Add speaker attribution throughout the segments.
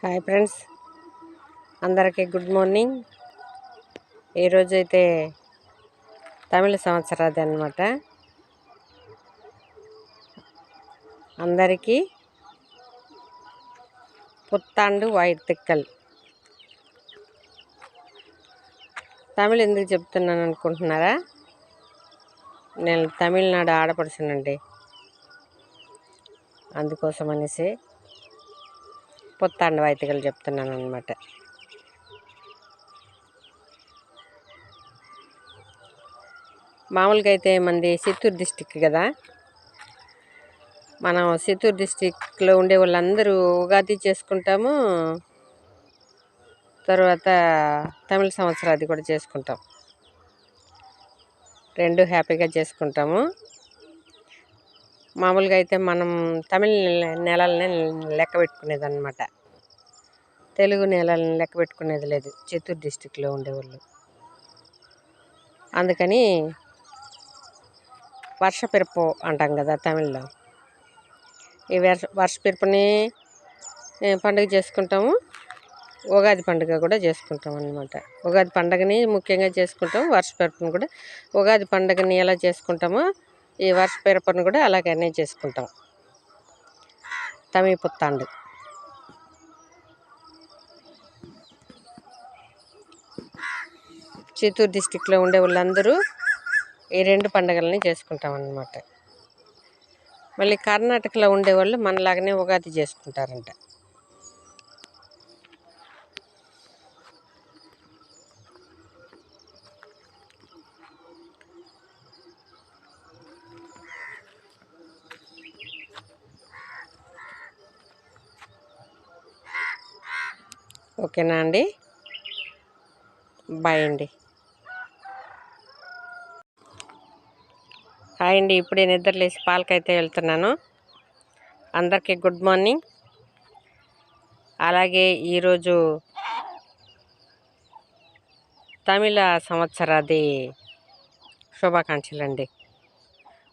Speaker 1: Hi friends. అందరికీ good morning. ఈరోజైతే తమిళ సంవత్సరాది అనమాట అందరికీ పుత్తాండు వాయితిక్కల్ తమిళ్ ఎందుకు చెప్తున్నాను అనుకుంటున్నారా? నేను తమిళనాడు ఆడపడుచునండి. అందుకోసం అనేసి పుత్తాండు వాయితికలు చెప్తున్నాను అనమాట మామూలుగా అయితే మంది చిత్తూరు డిస్టిక్ కదా మనం చిత్తూరు డిస్టిక్లో ఉండే వాళ్ళందరూ ఉగాది చేసుకుంటాము తర్వాత తమిళ సంవత్సరాది కూడా చేసుకుంటాం రెండు హ్యాపీగా చేసుకుంటాము మామూలుగా అయితే మనం తమిళ నెలలనే లెక్క పెట్టుకునేది అనమాట తెలుగు నెలలను లెక్క పెట్టుకునేది లేదు. చిత్తూరు డిస్టిక్లో ఉండేవాళ్ళు. అందుకని వర్ష పిరపు అంటాం కదా తమిళ్ళో. ఈ వర్ష వర్ష పిరపుని పండుగ చేసుకుంటాము? ఉగాది పండుగ కూడా చేసుకుంటాం అనమాట ఉగాది పండుగని ముఖ్యంగా చేసుకుంటాం వర్షపిరపుని కూడా ఉగాది పండుగని ఎలా చేసుకుంటామో ఈ వర్ష పిరపుని కూడా అలాగనే చేసుకుంటాం. తమి పుత్తాండు. చిత్తూరు డిస్టిక్లో ఉండే వాళ్ళందరూ ఈ రెండు పండుగలని చేసుకుంటాం అన్నమాట మళ్ళీ కర్ణాటకలో ఉండేవాళ్ళు మనలాగానే ఉగాది చేసుకుంటారంట. ఓకేనా అండి? బాయ్ అండి. హాయ్ అండి ఇప్పుడే నిద్రలేసి పాలకైతే వెళ్తున్నాను. అందరికీ గుడ్ మార్నింగ్. అలాగే ఈరోజు తమిళ సంవత్సరాది శుభాకాంక్షలు అండి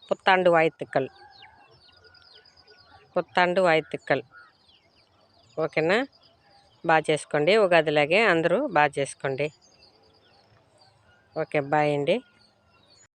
Speaker 1: పుత్తాండు వాయితిక్కల్ పుత్తాండు వాయితిక్కల్ ఓకేనా? బాగా చేసుకోండి. ఉగాదిలాగే అందరూ బాగా చేసుకోండి. ఓకే బాయ్ అండి.